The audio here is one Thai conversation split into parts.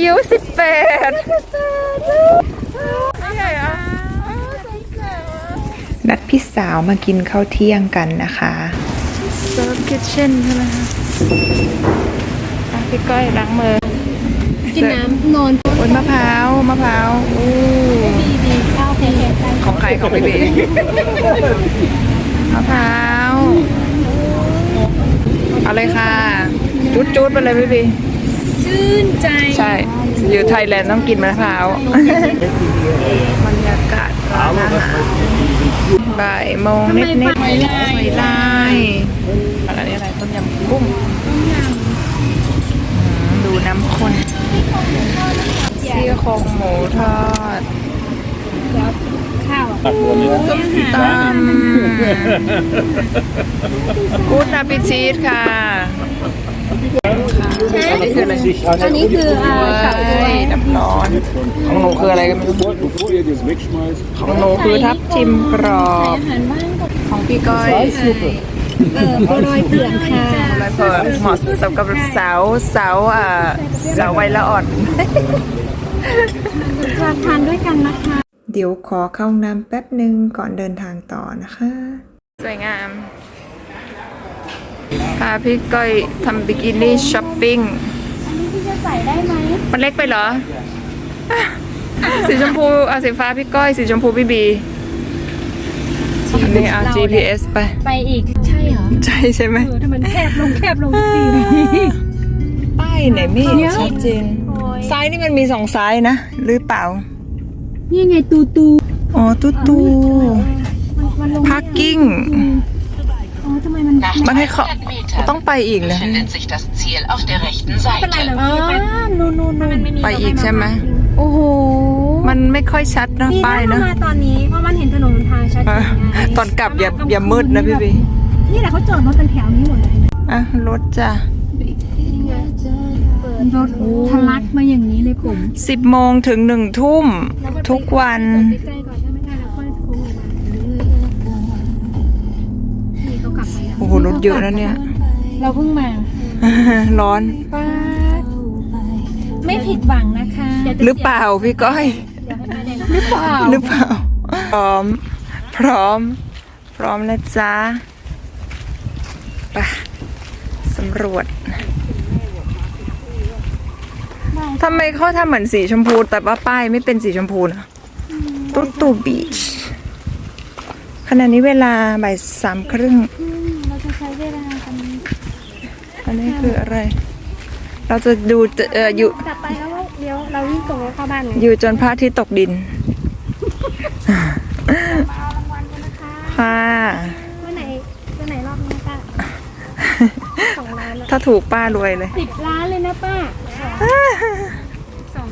อายุสิบแปดนัดพี่สาวมากินข้าวเที่ยงกันนะคะเซิร์ฟคิทเช่นใช่ไหมคะอะพี่ก้อยล้างมือกินน้ำนอนโอ้ยมะพร้าวมะพร้าวอู้ดีดีข้าวเพลนของใครของพี่บีมะพร้าวเอาเลยค่ะ จุดจุดๆไปเลยพี่บี ชื่นใจใช่ อยู่ไทยแลนด์ต้องกินมะพร้าว บรรยากาศร้านอาหารบ่ายโมงนิดนิดหอยลายหอยลายอะไรนี่อะไรต้มยำกุ้งอืมดูน้ำข้นซี่โครงหมูทอดข้าวตำกูดนาปิชีสค่ะ อันนี้คืออะไรอันนี้คืออ่าฉาก๊วยน้ำร้อน ของหนูคืออะไรกันไม่รู้ของหนูคือทับทิมกรอบ ของพี่ก้อยเออบัวลอยเปลือกค่ะเพิ่มเหมาะสำกับสาวสาวอ่าสาววัยละอ่อนทานทานด้วยกันนะคะ เดี๋ยวขอเข้าน้ำแป๊บหนึ่งก่อนเดินทางต่อนะคะ สวยงาม พาพี่ก้อยทำบิกินี่ช้อปปิ้ง อันนี้พี่จะใส่ได้ไหมมันเล็กไปเหรอ สีชมพูเอาสีฟ้าพี่ก้อย สีชมพูพี่บีนี่เอา GPS ไป ไปอีก ใช่เหรอใช่ใช่ไหม เออถ้ามันแคบลงแคบลงทุกทีป้ายไหนไม่เห็นเดี๋ยวชัดเจนโอ้ยซ้ายนี่มันมีสองซ้ายนะ หรือเปล่า นี่ไงตูตูอ๋อตู้ตูมันมันลงพาร์กิ้งอ๋อ ทำไมมัน Nach มันให้เขา200 Metern ต้องไปอีกเลย befindet sich das Ziel auf der rechten เป็นไร Seite. เหรออ๋อนูนูนูมันไม่มีไปอีกใช่ไหม โอ้โหมันไม่ค่อยชัดนะดีป้ายนะนะมาตอนนี้เพราะมันเห็นถนนหนทางชัดเจเออนไงตอนกลับอย่าอย่ามืดนะพี่บีนี่แหละเขาจอดรถกันแถวนี้หมดเลยอะรถจ้ะรถทะลักมาอย่างนี้เลยผมสิบโมงถึงหนึ่งทุ่ม ทุกวัน ใกล้ รถเยอะนะเนี่ย เราเพิ่งมาร้อน ป้าดไม่ผิดหวังนะคะหรือเปล่าพี่ก้อย หรือเปล่าหรือเปล่า พร้อม พร้อม พร้อมนะจ๊ะไปสำรวจทำไมเขาทำเหมือนสีชมพู แต่ว่าป้ายไม่เป็นสีชมพูนะตุ๊ตูบีชขณะนี้เวลาบ่ายสามครึ่งอืมเราจะใช้เวลากันอันนี้คืออะไร เราจะดูจะเอ่ออยู่ กลับไปแล้วเดี๋ยวเราวิ่งตรงแล้วเข้าบ้านเลยอยู่จนพระอาทิตย์ตกดินค่ะ เมื่อไหนเมื่อไหนรอบนี้ป้าสองล้านอะถ้าถูกป้ารวยเลย สิบล้านเลยนะป้าสอง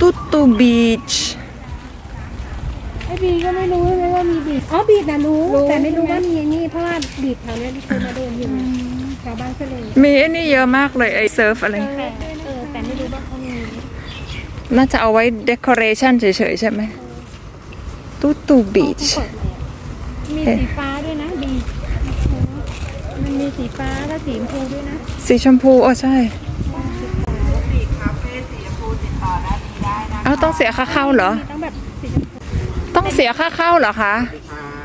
ตุ๊ตูบีช ไอบีก็ไม่รู้เลยว่ามีบีดอ๋อบีดนะรู้แต่ไม่รู้ว่ามีไอ้นี่เพราะว่าบีดแถวนี้เคยมาเดินอยู่แถวบ้านก็เลยมีไอ้นี่เยอะมากเลยไอ้เซิร์ฟอะไร แต่เออแต่ไม่รู้ว่าเขามีน่าจะเอาไว้เดคอเรชันเฉยๆใช่ไหมตุ๊ตูบีช มีสีฟ้าด้วยนะบีดมันมีสีฟ้าและสีชมพูด้วยนะ สีชมพูโอ้ใช่เอาต้องเสียค่าเข้าเหรอต้องแบบสีชมพู ต้องเสียค่าเข้าเหรอคะ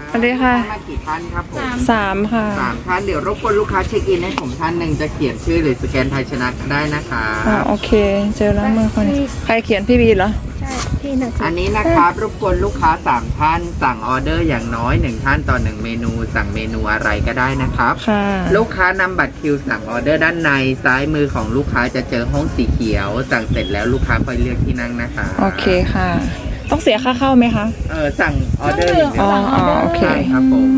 สวัสดีค่ะมากี่ท่านครับผมสามค่ะสามท่านเดี๋ยวรบกวนลูกค้าเช็คอินให้ผมท่านหนึ่งจะเขียนชื่อหรือสแกนไทยชนะก็ได้นะคะอ๋อโอเค เจอแล้วมือคนนี้ใครเขียนพี่บีเหรอใช่ที่หนักอันนี้นะครับรบกวนลูกค้าสามท่าน สั่งออเดอร์อย่างน้อยหนึ่งท่านต่อหนึ่งเมนู สั่งเมนูอะไรก็ได้นะครับค่ะลูกค้านำบัตรคิวสั่งออเดอร์ด้านในซ้ายมือของลูกค้าจะเจอห้องสีเขียว สั่งเสร็จแล้วลูกค้าค่อยเลือกที่นั่งนะคะ โอเคค่ะ ต้องเสียค่าเข้าไหมคะ เออสั่งออเดอร์อย่างเดีอ๋ยอวอ๋อโอเค ใช่ครับผม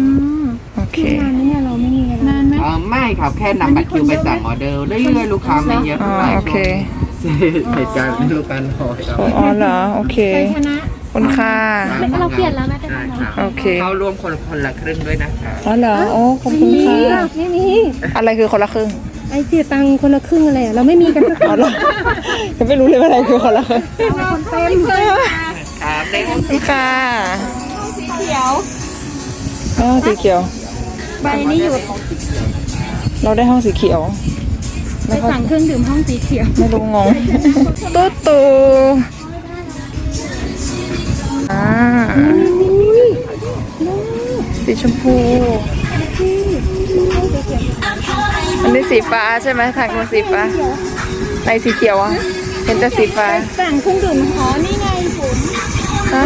โอเคนานนี้เราไม่มีเวลานานไหม เออไม่ครับแค่นำบัตรคิวไปสั่งออเดอร์เรื่อยๆลูกค้าไม่เยอะอ๋อเท่าไหร่โอเคช่วงเหตุการณ์ลูกค้าพอครับ อ๋อเหรอ โอเคใครชนะคุณค่ะไม่เราเปลี่ยนแล้วไม่เป็นไรใช่ครับโอเค เข้าร่วมคนคนละครึ่งด้วยนะคะอ๋อเหรอ โอ้ ขอบคุณค่ะ ไม่มีอะไรคือคนละครึ่ง ไอเสียตังค์คนละครึ่งอะไรอะเราไม่มีกันสักคอ๋อนเหรอจะไม่รู้เลยว่าอะไรคือคนละครึ่ง คนเต็มเลยครับในห้องคุณค่ะสีเขียวอ๋อสีเขียว ใบนี้อยู่เราได้ห้องสีเขียวไปสั่งเครื่องดื่มห้องสีเขียว ไม่รู้งงตุ๊ตูอ่าสีชมพู อันนี้สีฟ้าใช่ไหมทางนู้นสีฟ้า ในสีเขียวอะเห็นแต่สีฟ้าสั่งเครื่องดื่มอ๋อนี่ไงผม ฮะ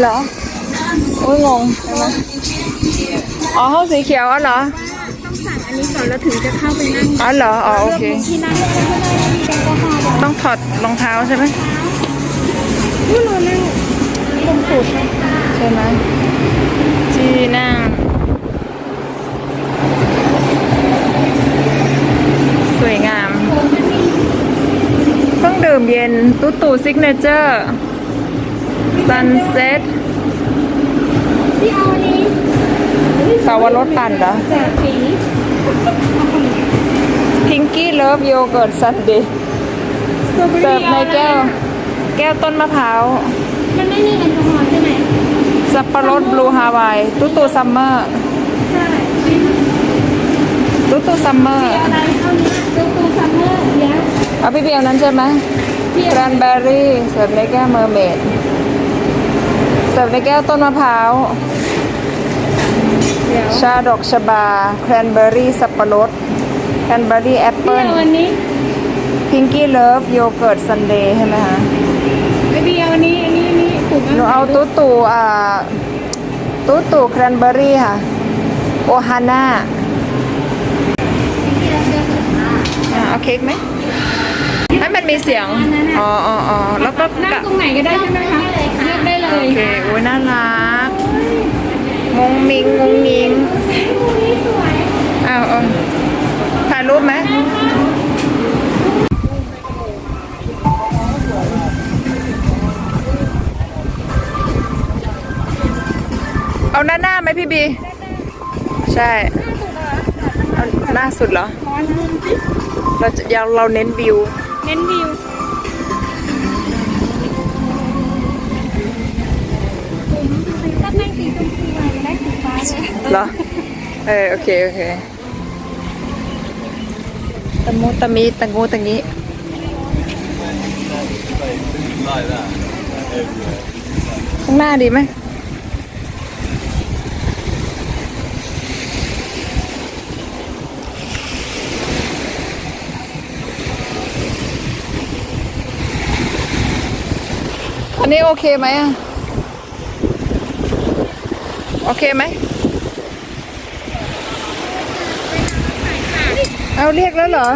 เหรอ โอ้ยงงใช่ไหมอ๋อห้องสีเขียวอ๋อเหรอต้องสั่งอันนี้ก่อนแล้วถึงจะเข้าไปนั่งอ๋อเหรออ๋อโอเคที่นั่งก็ได้มีแอลกอฮอล์ต้องถอดรองเท้าใช่ไหมนี่เรานั่งตรงสุดใช่ไหมที่นั่งสวยงามเครื่องดื่มเย็นตุ๊ตู่ซิกเนเจอร์ ซันเซ็ตที่เอาอันนี้สาวรสปั่นเหรอจากสีพิงกี้เลิฟโยเกิร์ตซันเดย์เสิร์ฟในแก้ว แก้วต้นมะพร้าว มันไม่มีแอลกอฮอล์ใช่ไหมสับปะรดบลูฮาวายตุ๊ตู่ซัมเมอร์ใช่ตุ๊ตู่ซัมเมอร์อะไรเอาเนี้ยตูตูซัมเมอร์เดี๋ยวเอาพี่เบียวนั้นใช่ไหมแกรนเบอร์รี่เสิร์ฟในแก้วเมอร์เมดเสิร์ฟในแก้วต้นมะพร้าว เดี๋ยวชาดอกชบา แครนเบอร์รี่สับปะรด แครนเบอร์รี่แอปพี่เปิ้ล เอาอันนี้พิงกี้เลิฟโยเกิร์ตซันเดย์ใช่ไหมคะไอพี่เอาอันนี้ อันนี้อันนี้ถูกหนูเอาตุ๊ตู่อ่าตุ๊ตู่แครนเบอร์รี่ค่ะ โอฮาน่าอ่าเอาเค้กไหมให้มันมีเสียง อ๋ออ๋ออ๋อแล้วก็นั่งกะตรงไหนก็ได้ใช่ไหมคะเลือกได้เล โอเคโอ้ยน่ารักงงมิงงงงิงอ้าวเอาถ่ายรูปไหมเอาหน้าหน้าไหมพี่บี ใช่เอาหน้าสุดเหรอ เราจะเราเราเน้นวิว เน้นวิว เหรอ เออ โอเค โอเคตะมูตะมีตะงูตะงี้ ข้างหน้าดีไหมอันนี้โอเคไหมอะโอเคไหม เอาเรียกแล้วเหรอ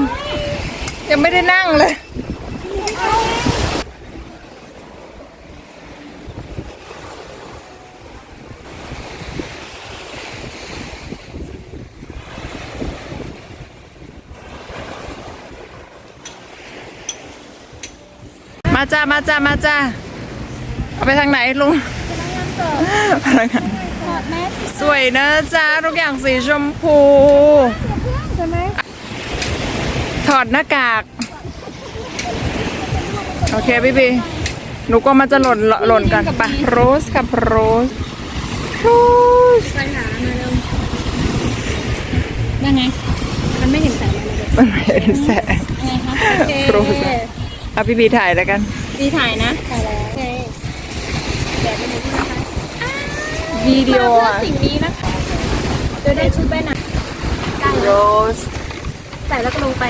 ยังไม่ได้นั่งเลย มาจ้ามาจ้ามาจ้าเอาไปทางไหนลุงพนักงานถอดแมสสวยนะจ้าทุกอย่างสีชมพูใช่ไหม ถอดหน้ากาก โอเคพี่บีหนูก็มันจะหล่นหล่นกันปะโรสกับโรสโรสไปหามาเร็วยังไง มันไม่เห็นแสงเลยมันไม่เห็นแสงยังไงคะโอเคโรสอะอะพี่บีถ่ายแล้วกันดีถ่ายนะถ่ายแล้วโอเคเดี๋ยวไปดูที่นะคะวิดีโอมาอะเพื่อสิ่งนี้นะคะจะได้ชุดว่ายน้ำได้โรแล้วสใส่แล้วก็ลงไป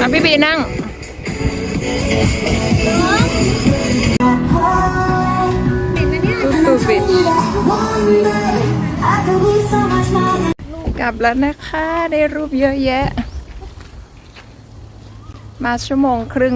อะพี่บีนั่งตูตูบิดกลับแล้วนะคะ ได้รูปเยอะแยะ มาชั่วโมงครึ่ง